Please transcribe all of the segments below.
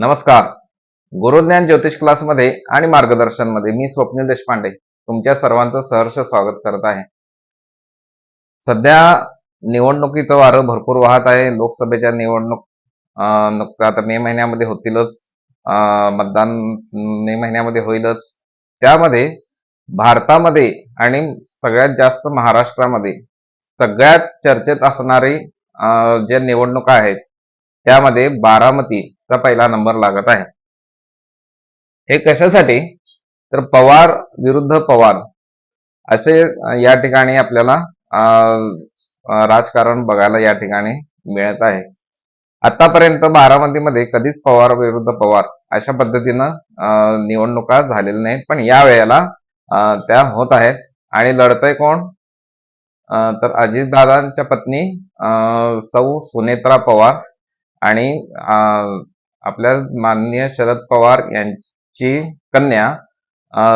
नमस्कार. गुरुज्ञान ज्योतिष क्लासमध्ये आणि मार्गदर्शनमध्ये मी स्वप्नील देशपांडे तुमच्या सर्वांचं सहर्ष स्वागत करत आहे. सध्या निवडणुकीचं वारं भरपूर वाहत आहे. लोकसभेच्या निवडणूक आता मे महिन्यामध्ये होतीलच. अं, मतदान मे महिन्यामध्ये होईलच. त्यामध्ये भारतामध्ये आणि सगळ्यात जास्त महाराष्ट्रामध्ये सगळ्यात चर्चेत असणारी जे ज्या निवडणुका आहेत त्यामध्ये बारामतीचा पहिला नंबर लागत आहे. हे कशासाठी? तर पवार विरुद्ध पवार असे या ठिकाणी आपल्याला अं, राजकारण बघायला या ठिकाणी मिळत आहे. आतापर्यंत बारामतीमध्ये कधीच पवार विरुद्ध पवार अशा पद्धतीनं निवडणुका झालेल्या नाहीत. पण या वेळेला त्या होत आहेत. आणि लढतय कोण? तर अजितदादांच्या पत्नी अं, सौ सुनेत्रा पवार. आणि अं, आपल्या माननीय शरद पवार यांची कन्या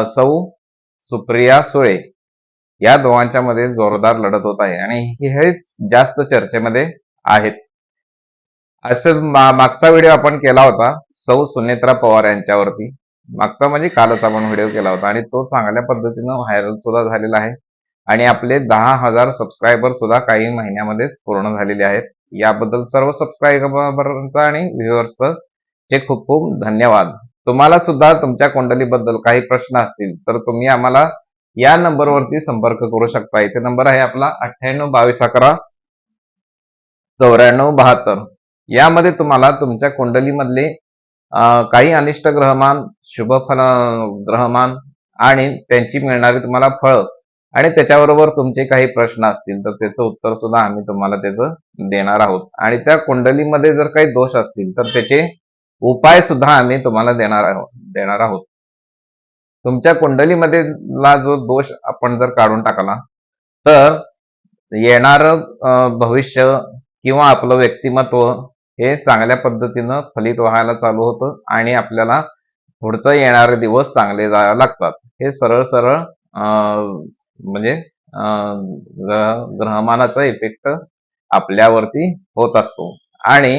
सौ सुप्रिया सुळे या दोघांच्या मध्ये जोरदार लढत होत आहे. आणि हेच जास्त चर्चेमध्ये आहेत. असं मागचा व्हिडिओ आपण केला होता सौ सुनेत्रा पवार यांच्यावरती. मागचा म्हणजे कालच आपण व्हिडिओ केला होता आणि तो चांगल्या पद्धतीनं व्हायरल सुद्धा झालेला आहे. आणि आपले दहा हजार सबस्क्रायबर सुद्धा काही महिन्यामध्येच पूर्ण झालेले आहेत. याबद्दल सर्व सबस्क्रायबरचा आणि व्ह्युअर्सचं चे खूप खूप धन्यवाद. तुम्हाला सुद्धा तुमच्या कुंडलीबद्दल काही प्रश्न असतील तर तुम्ही आम्हाला या नंबरवरती संपर्क करू शकता. इथे नंबर आहे आपला अठ्ठ्याण्णव बावीस अकरा चौऱ्याण्णव बहात्तर. यामध्ये तुम्हाला तुमच्या कुंडलीमधले काही अनिष्ट ग्रहमान शुभ फल ग्रहमान आणि त्यांची मिळणारी तुम्हाला फळ आणि त्याच्याबरोबर तुमचे काही प्रश्न असतील तर त्याचं उत्तर सुद्धा आम्ही तुम्हाला त्याचं देणार आहोत. आणि त्या कुंडलीमध्ये जर काही दोष असतील तर त्याचे उपाय सुद्धा आम्ही तुम्हाला देणार आहोत देणार आहोत. तुमच्या कुंडलीमध्ये ला जो दोष आपण जर काढून टाकला तर येणार भविष्य किंवा आपलं व्यक्तिमत्व हे चांगल्या पद्धतीनं फलित व्हायला चालू होतं आणि आपल्याला पुढचं येणारे दिवस चांगले जायला लागतात. हे सरळ सरळ म्हणजे ग्रहमानाचा इफेक्ट आपल्यावरती होत असतो. आणि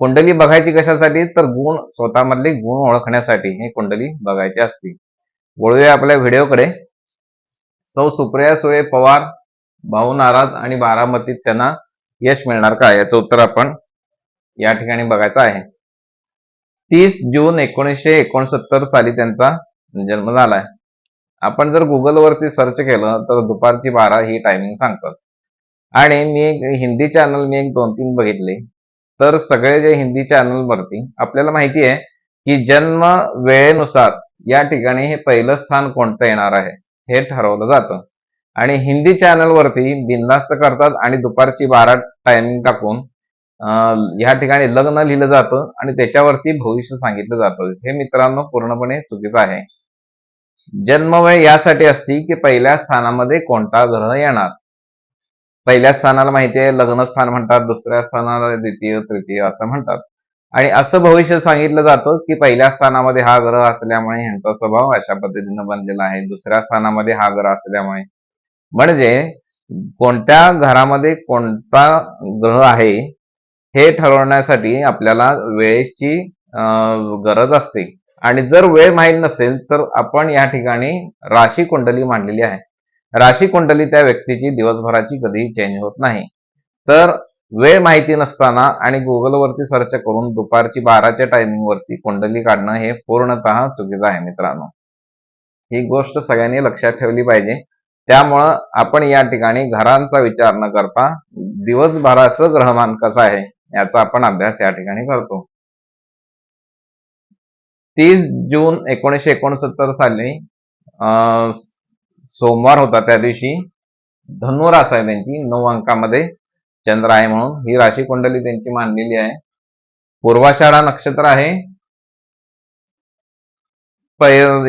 कुंडली बघायची कशासाठी? तर गुण स्वतःमधले गुण ओळखण्यासाठी ही कुंडली बघायची असते. वळूया आपल्या व्हिडिओकडे. सौ सुप्रिया सुळे पवार भाऊ नाराज आणि बारामतीत त्यांना यश मिळणार का? याचं उत्तर आपण या ठिकाणी बघायचं आहे. तीस जून एकोणीसशे एकोणसत्तर साली त्यांचा जन्म झालाय. आपण जर गुगलवरती सर्च केलं तर दुपारची बारा ही टायमिंग सांगतात. आणि मी एक हिंदी चॅनल मी एक दोन तीन बघितले तर सगळे जे हिंदी चॅनलवरती आपल्याला माहिती आहे की जन्म वेळेनुसार या ठिकाणी हे पहिलं स्थान कोणतं येणार आहे हे ठरवलं जातं. आणि हिंदी चॅनलवरती बिनधास्त करतात आणि दुपारची बारा टायमिंग टाकून ह्या ठिकाणी लग्न लिहिलं जातं आणि त्याच्यावरती भविष्य सांगितलं जातं. हे मित्रांनो पूर्णपणे चुकीचं आहे. जन्मवेळ यासाठी असती की पहिल्या स्थानामध्ये कोणता ग्रह येणार? पहिल्या स्थानाला माहिती आहे लग्न स्थान म्हणतात दुसऱ्या स्थानाला द्वितीय तृतीय असं म्हणतात. आणि असं भविष्य सांगितलं जातं की पहिल्या स्थानामध्ये हा ग्रह असल्यामुळे ह्यांचा स्वभाव अशा पद्धतीनं बनलेला आहे. दुसऱ्या स्थानामध्ये हा ग्रह असल्यामुळे. म्हणजे कोणत्या घरामध्ये कोणता ग्रह आहे हे ठरवण्यासाठी आपल्याला वेळेची गरज असते. आणि जर वेळ माहीत नसेल तर आपण या ठिकाणी राशी कुंडली मांडलेली आहे. राशी कुंडली त्या व्यक्तीची दिवसभराची कधीही चेंज होत नाही. तर वेळ माहिती नसताना आणि गुगलवरती सर्च करून दुपारची बाराच्या टायमिंगवरती कुंडली काढणं हे पूर्णतः चुकीचं आहे मित्रांनो. ही गोष्ट सगळ्यांनी लक्षात ठेवली पाहिजे. त्यामुळं आपण या ठिकाणी घरांचा विचार न करता दिवसभराचं ग्रहमान कसं आहे याचा आपण अभ्यास या ठिकाणी करतो. तीस जून एकोणीसशे एकोणसत्तर साली अं, सोमवार होता त्या दिवशी धनु रास आहे त्यांची नऊ अंकामध्ये चंद्र आहे म्हणून ही राशी कुंडली त्यांची मानलेली आहे. पूर्वाषाढा नक्षत्र आहे.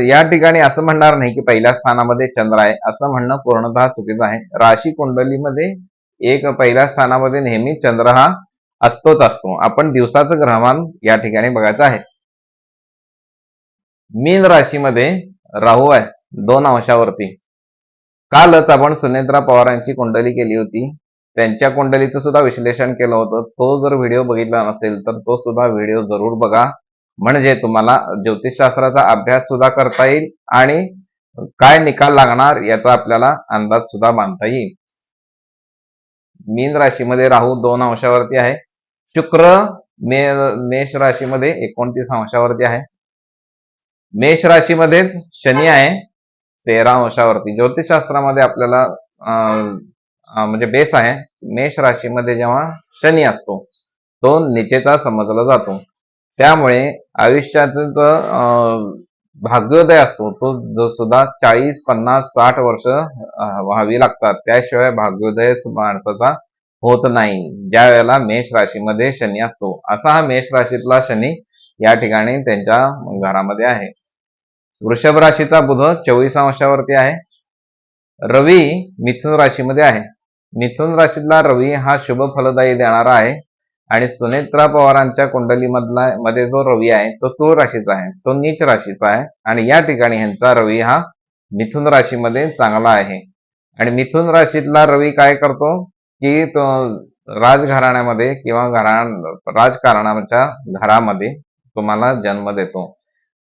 या ठिकाणी असं म्हणणार नाही की पहिल्या स्थानामध्ये चंद्र आहे असं म्हणणं पूर्णतः चुकीचं आहे. राशी कुंडलीमध्ये एक पहिल्या स्थानामध्ये नेहमी चंद्र हा असतोच असतो. आपण दिवसाचं ग्रहमान या ठिकाणी बघायचं आहे. मीन राशीमध्ये राहू आहे दोन अंशावरती. कालच आपण सुनेत्रा पवारांची कुंडली केली होती. त्यांच्या कुंडलीचं सुद्धा विश्लेषण केलं होतं. तो जर व्हिडिओ बघितला नसेल तर तो सुद्धा व्हिडिओ जरूर बघा. म्हणजे तुम्हाला ज्योतिषशास्त्राचा अभ्यास सुद्धा करता येईल आणि काय निकाल लागणार याचा आपल्याला अंदाज सुद्धा बांधता येईल. मीन राशीमध्ये राहू दोन अंशावरती आहे. शुक्र मे मेष राशीमध्ये एकोणतीस अंशावरती आहे. मेष राशीमध्येच शनी आहे. तेरा अंशावरती. ज्योतिषशास्त्रामध्ये आपल्याला म्हणजे बेस आहे. मेष राशीमध्ये जेव्हा शनी असतो तो निचेचा समजला जातो. त्यामुळे आयुष्याचं जो अं, भाग्योदय असतो तो जो सुद्धा चाळीस पन्नास साठ वर्ष व्हावी लागतात. त्याशिवाय भाग्योदयच माणसाचा होत नाही. ज्या वेळेला मेष राशीमध्ये शनी असतो. असा हा मेष राशीतला शनी या ठिकाणी त्यांच्या घरामध्ये आहे. वृषभ राशीचा बुध चोवीस अंशावरती आहे. रवी मिथुन राशीमध्ये आहे. मिथुन राशीतला रवी हा शुभ फलदायी देणारा आहे. आणि सुनेत्रा पवारांच्या कुंडलीमधला मध्ये जो रवी आहे तो तूळ राशीचा आहे. तो नीच राशीचा आहे. आणि या ठिकाणी ह्यांचा रवी हा मिथुन राशीमध्ये चांगला आहे. आणि मिथुन राशीतला रवी काय करतो? की तो राजघराण्यामध्ये किंवा घरा राजकारणाच्या घरामध्ये तुम्हाला जन्म देतो.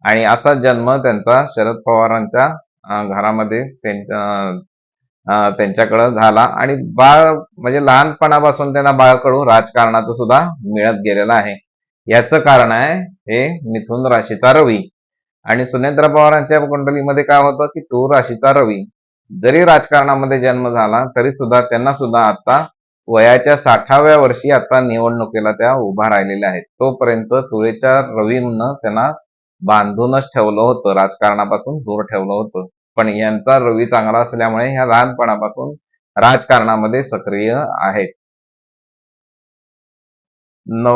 आणि असा जन्म त्यांचा शरद पवारांच्या घरामध्ये त्यांच्या त्यांच्याकडं झाला. आणि बाळ म्हणजे लहानपणापासून त्यांना बाळकडू राजकारणाचं सुद्धा मिळत गेलेलं आहे. याचं कारण आहे हे मिथुन राशीचा रवी. आणि सुनेंद्र पवारांच्या कुंडलीमध्ये काय होतं की तूर राशीचा रवी. जरी राजकारणामध्ये जन्म झाला तरी सुद्धा त्यांना सुद्धा आता वयाच्या साठाव्या वर्षी आता निवडणुकीला त्या उभा राहिलेल्या आहेत. तोपर्यंत तुळेच्या रवीनं त्यांना बांधूनच ठेवलं होतं. राजकारणापासून दूर ठेवलं होतं. पण यांचा रवी चांगला असल्यामुळे ह्या लहानपणापासून राजकारणामध्ये सक्रिय आहेत. न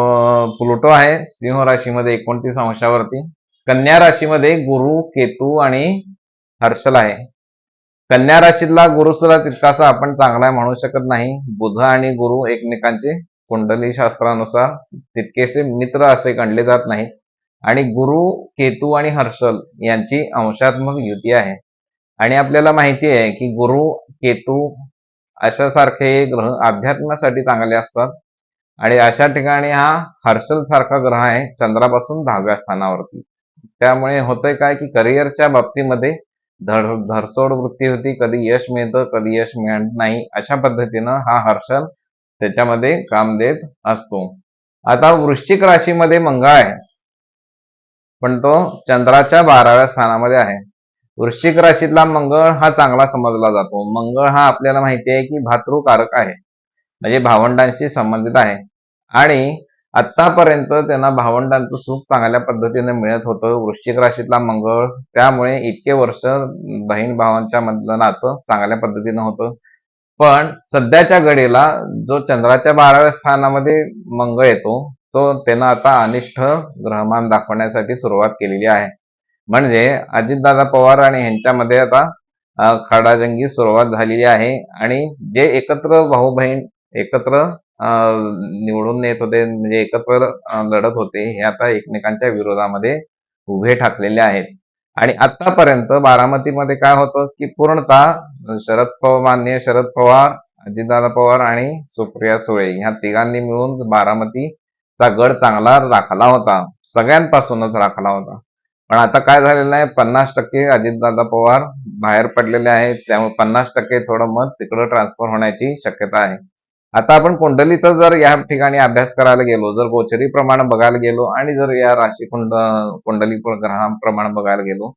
प्लुटो आहे सिंह राशीमध्ये एकोणतीस अंशावरती. कन्या राशीमध्ये गुरु केतू आणि हर्षल आहे. कन्या राशीतला गुरुसुद्धा तितकासा आपण चांगला म्हणू शकत नाही. बुध आणि गुरु एकमेकांचे कुंडली शास्त्रानुसार तितकेसे मित्र असे गणले जात नाहीत. आणि गुरु केतू आणि हर्षल यांची अंशात्मक युती आहे. आणि आपल्याला माहिती आहे की गुरु केतू अशा सारखे ग्रह अध्यात्मासाठी चांगले असतात. आणि अशा ठिकाणी हा हर्षल सारखा ग्रह आहे चंद्रापासून दहाव्या स्थानावरती. त्यामुळे होतंय काय की करिअरच्या बाबतीमध्ये धड धरसोड वृत्ती होती. कधी यश मिळतं कधी यश मिळत नाही. अशा पद्धतीनं हा हर्षल त्याच्यामध्ये काम देत असतो. आता वृश्चिक राशीमध्ये मंगळ आहे. पण तो चंद्राच्या बाराव्या स्थानामध्ये आहे. वृश्चिक राशीतला मंगळ हा चांगला समजला जातो. मंगळ हा आपल्याला माहिती आहे की भातृकारक आहे. म्हणजे भावंडांशी संबंधित आहे. आणि आतापर्यंत त्यांना भावंडांचं सुख चांगल्या पद्धतीने मिळत होतं. वृश्चिक राशीतला मंगळ त्यामुळे इतके वर्ष बहीण भावांच्या मधलं नातं चांगल्या पद्धतीनं होतं. पण सध्याच्या घडीला जो चंद्राच्या बाराव्या स्थानामध्ये मंगळ येतो तो त्यानं आता अनिष्ठ ग्रहमान दाखवण्यासाठी सुरुवात केलेली आहे. म्हणजे अजितदादा पवार आणि ह्यांच्यामध्ये आता खडाजंगी सुरुवात झालेली आहे. आणि जे एकत्र भाऊ बहीण एकत्र निवडून येत होते म्हणजे एकत्र लढत होते हे आता एकमेकांच्या विरोधामध्ये उभे ठाकलेले आहेत. आणि आतापर्यंत बारामतीमध्ये काय होतं की पूर्णतः शरद पवार मान्य शरद पवार अजितदादा पवार आणि सुप्रिया सुळे ह्या तिघांनी मिळून बारामतीचा गड चांगला राखला होता. सगळ्यांपासूनच राखला होता. पण आता काय झालेलं आहे पन्नास टक्के अजितदादा पवार बाहेर पडलेले आहेत त्यामुळे पन्नास टक्के थोडं मत तिकडं ट्रान्सफर होण्याची शक्यता आहे. आता आपण कुंडलीचा जर या ठिकाणी अभ्यास करायला गेलो जर गोचरी प्रमाण बघायला गेलो आणि जर या राशी कुंड कुंडली ग्रहाप्रमाणे बघायला गेलो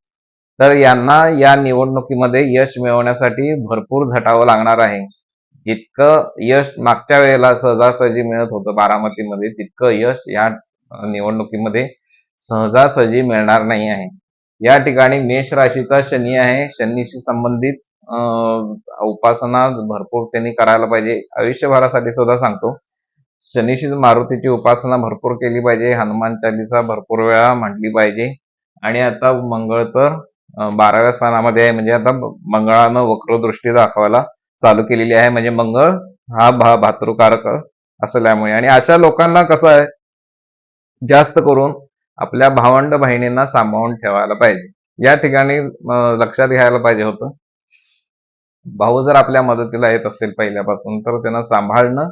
तर यांना या निवडणुकीमध्ये यश मिळवण्यासाठी भरपूर झटावं लागणार आहे. जितकं यश मागच्या वेळेला सहजासहजी मिळत होतं बारामतीमध्ये तितकं यश या निवडणुकीमध्ये सहजासहजी मिळणार नाही आहे. या ठिकाणी मेष राशीचा शनी आहे. शनीशी संबंधित उपासना भरपूर त्यांनी करायला पाहिजे. आयुष्यभरासाठी सुद्धा सांगतो. शनीशी मारुतीची उपासना भरपूर केली पाहिजे. हनुमान चालीसा भरपूर वेळा म्हटली पाहिजे. आणि आता मंगळ तर बाराव्या स्थानामध्ये आहे. म्हणजे आता मंगळानं वक्रदृष्टी दाखवायला चालू केलेली आहे. म्हणजे मंगळ हा भा भातृकारक असल्यामुळे. आणि अशा लोकांना कसं आहे? जास्त करून आपल्या भावंड बहिणींना सांभाळून ठेवायला पाहिजे. या ठिकाणी लक्षात घ्यायला पाहिजे होतं. भाऊ जर आपल्या मदतीला येत असेल पहिल्यापासून तर त्यांना सांभाळणं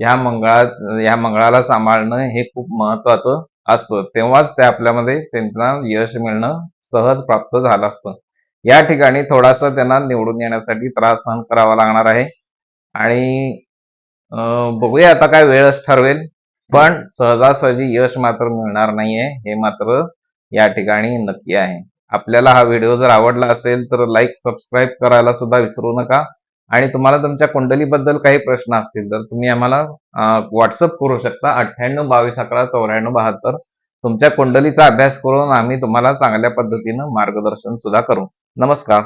या मंगळा या मंगळाला सांभाळणं हे खूप महत्वाचं असतं. तेव्हाच ते आपल्यामध्ये त्यांना यश मिळणं सहज प्राप्त झालं असतं. या ठिकाणी थोडासा त्यांना निवडून येण्यासाठी त्रास सहन करावा लागणार आहे. आणि बघूया आता काय वेळच ठरवेल. पण सहजासहजी यश मात्र मिळणार नाहीये हे मात्र या ठिकाणी नक्की आहे. आपल्याला हा व्हिडिओ जर आवडला असेल तर लाईक सबस्क्राईब करायला सुद्धा विसरू नका. आणि तुम्हाला तुमच्या कुंडलीबद्दल काही प्रश्न असतील तर तुम्ही आम्हाला व्हॉट्सअप करू शकता अठ्ठ्याण्णव बावीस अकरा चौऱ्याण्णव बहात्तर. तुमच्या कुंडलीचा अभ्यास करून आम्ही तुम्हाला चांगल्या पद्धतीनं मार्गदर्शन सुद्धा करू. नमस्कार.